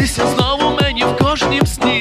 Снися знову мені в кожнім сні.